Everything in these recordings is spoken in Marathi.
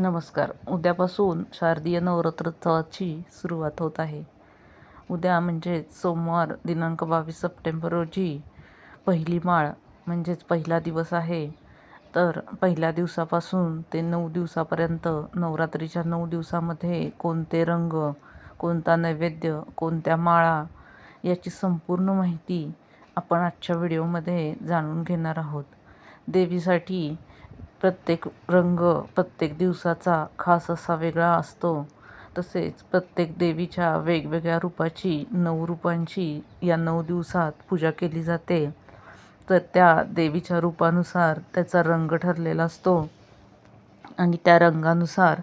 नमस्कार. उद्यापासून शारदीय नवरात्रोत्सवाची सुरुवात होत आहे. उद्या म्हणजेच सोमवार दिनांक बावीस सप्टेंबर रोजी पहिली माळ म्हणजेच पहिला दिवस आहे. तर पहिल्या दिवसापासून ते नऊ दिवसापर्यंत नवरात्रीच्या नऊ दिवसामध्ये कोणते रंग कोणता नैवेद्य कोणत्या माळा याची संपूर्ण माहिती आपण आजच्या व्हिडिओमध्ये जाणून घेणार आहोत. देवीसाठी प्रत्येक रंग प्रत्येक दिवसाचा खास असा वेगळा असतो. तसेच प्रत्येक देवीच्या वेगवेगळ्या रूपाची नऊ रूपांची या नऊ दिवसात पूजा केली जाते. तर त्या देवीच्या रूपानुसार त्याचा रंग ठरलेला असतो. आणि त्या रंगानुसार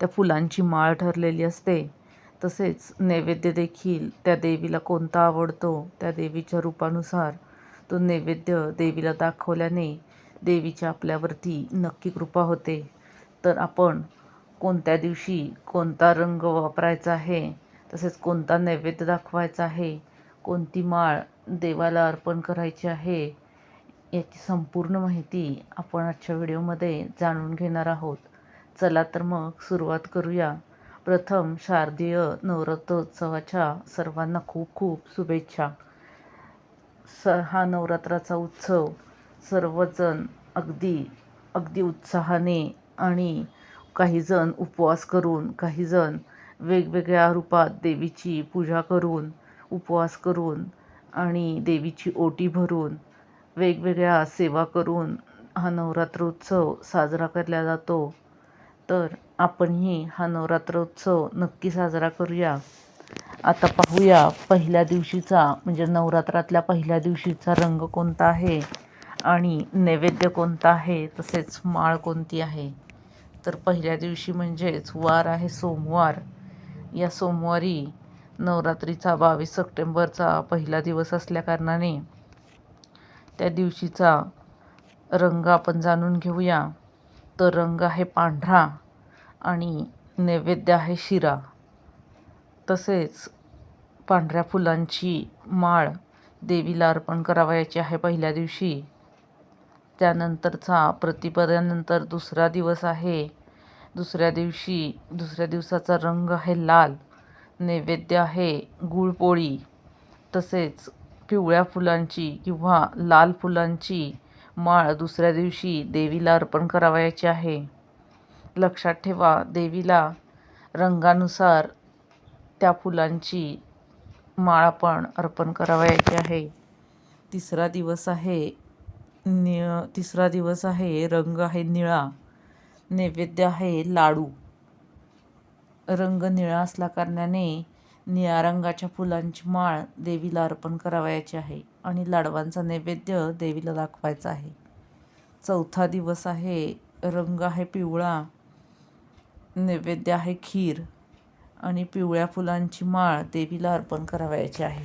त्या फुलांची माळ ठरलेली असते. तसेच नैवेद्य देखील त्या देवीला कोणता आवडतो त्या देवीच्या रूपानुसार तो नैवेद्य देवीला दाखवल्याने देवीच्या आपल्यावरती नक्की कृपा होते. तर आपण कोणत्या दिवशी कोणता रंग वापरायचा आहे तसेच कोणता नैवेद्य दाखवायचा आहे कोणती माळ देवाला अर्पण करायची आहे याची संपूर्ण माहिती आपण आजच्या व्हिडिओमध्ये जाणून घेणार आहोत. चला तर मग सुरुवात करूया. प्रथम शारदीय नवरात्रोत्सवाच्या सर्वांना खूप खूप शुभेच्छा. स हा नवरात्राचा उत्सव सर्वजण अगदी अगदी उत्साहाने आणि काहीजण उपवास करून काहीजण वेगवेगळ्या रूपात देवीची पूजा करून उपवास करून आणि देवीची ओटी भरून वेगवेगळ्या सेवा करून हा नवरात्रोत्सव साजरा केला जातो. तर आपणही हा नवरात्रोत्सव नक्की साजरा करूया. आता पाहूया पहिल्या दिवशीचा म्हणजे नवरात्रातल्या पहिल्या दिवशीचा रंग कोणता आहे? आणि नैवेद्य कोणता आहे तसेच माळ कोणती आहे? तर पहिल्या दिवशी म्हणजेच वार आहे सोमवार. या सोमवारी नवरात्रीचा बावीस सप्टेंबरचा पहिला दिवस असल्याकारणाने त्या दिवशीचा रंग आपण जाणून घेऊया. तर रंग आहे पांढरा आणि नैवेद्य आहे शिरा. तसेच पांढऱ्या फुलांची माळ देवीला अर्पण करावयाची आहे पहिल्या दिवशी. त्यानंतरचा प्रतिपदानंतर दुसरा दिवस आहे. दुसऱ्या दिवशी दुसऱ्या दिवसाचा रंग आहे लाल नैवेद्य आहे गुळपोळी. तसेच पिवळ्या फुलांची किंवा लाल फुलांची माळ दुसऱ्या दिवशी देवीला अर्पण करावयाची आहे. लक्षात ठेवा देवीला रंगानुसार त्या फुलांची माळ आपण अर्पण करावयाची आहे. तिसरा दिवस आहे नि तिसरा दिवस आहे रंग आहे निळा नैवेद्य आहे लाडू. रंग निळा असल्या कारणाने निळ्या रंगाच्या फुलांची माळ देवीला अर्पण करावयाची आहे आणि लाडवांचा नैवेद्य देवीला दाखवायचा आहे. चौथा दिवस आहे रंग आहे पिवळा नैवेद्य आहे खीर आणि पिवळ्या फुलांची माळ देवीला अर्पण करावयाची आहे.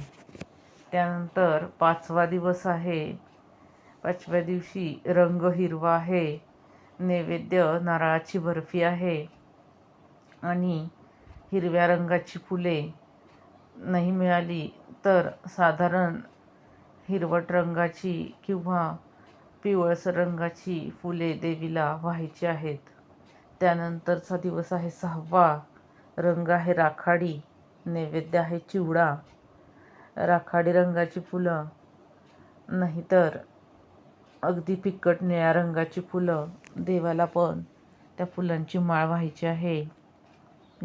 त्यानंतर पाचवा दिवस आहे पाचव्या दिवशी रंग हिरवा आहे. नैवेद्य नारळाची बर्फी आहे. आणि हिरव्या रंगाची फुले नाही मिळाली तर साधारण हिरवट रंगाची किंवा पिवळसर रंगाची फुले देवीला व्हायची आहेत. त्यानंतरचा दिवस आहे सहावा. रंग आहे राखाडी नैवेद्य आहे चिवडा. राखाडी रंगाची फुलं नाहीतर अगदी फिकट निळ्या रंगाची फुलं देवाला पण त्या फुलांची माळ व्हायची आहे.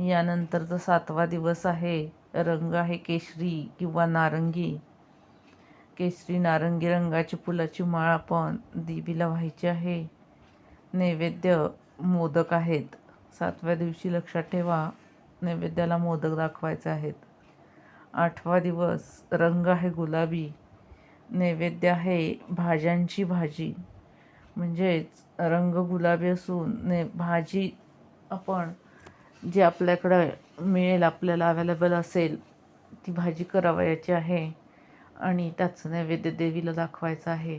यानंतरचा सातवा दिवस आहे रंग आहे केशरी किंवा नारंगी. केशरी नारंगी रंगाची फुलाची माळ आपण देवीला व्हायची आहे. नैवेद्य मोदक आहेत. सातव्या दिवशी लक्षात ठेवा नैवेद्याला मोदक दाखवायचे आहेत. आठवा दिवस रंग आहे गुलाबी. नैवेद्य आहे भाज्यांची भाजी. म्हणजेच रंग गुलाबी असून ने भाजी आपण जी आपल्याकडं मिळेल आपल्याला अवेलेबल असेल ती भाजी करावयाची आहे आणि त्याचं नैवेद्य देवीला दाखवायचं आहे.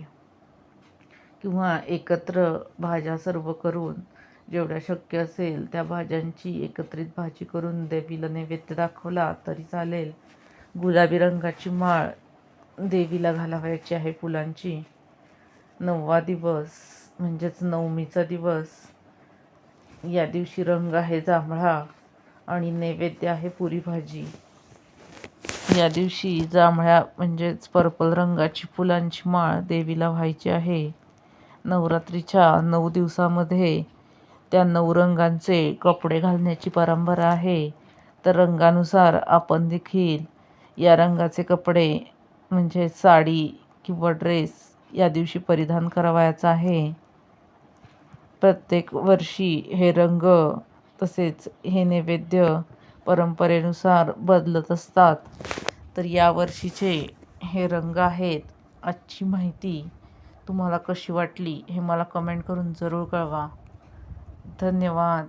किंवा एकत्र भाज्या सर्व करून जेवढ्या शक्य असेल त्या भाज्यांची एकत्रित भाजी करून देवीला नैवेद्य दाखवला तरी चालेल. गुलाबी रंगाची माळ देवीला घालावयाची आहे फुलांची. नववा दिवस म्हणजेच नवमीचा दिवस. या दिवशी रंग आहे जांभळा आणि नैवेद्य आहे पुरी भाजी. या दिवशी जांभळ्या म्हणजेच पर्पल रंगाची फुलांची माळ देवीला व्हायची आहे. नवरात्रीच्या नऊ दिवसामध्ये त्या नऊ रंगांचे कपडे घालण्याची परंपरा आहे. तर रंगानुसार आपण देखील या रंगाचे कपडे म्हणजे साडी किंवा ड्रेस या दिवशी परिधान करावयाचा आहे. प्रत्येक वर्षी हे रंग तसेच हे नैवेद्य परंपरेनुसार बदलत असतात. तर या वर्षीचे हे रंग आहेत आजची माहिती. तुम्हाला कशी वाटली हे मला कमेंट करून जरूर कळवा. धन्यवाद.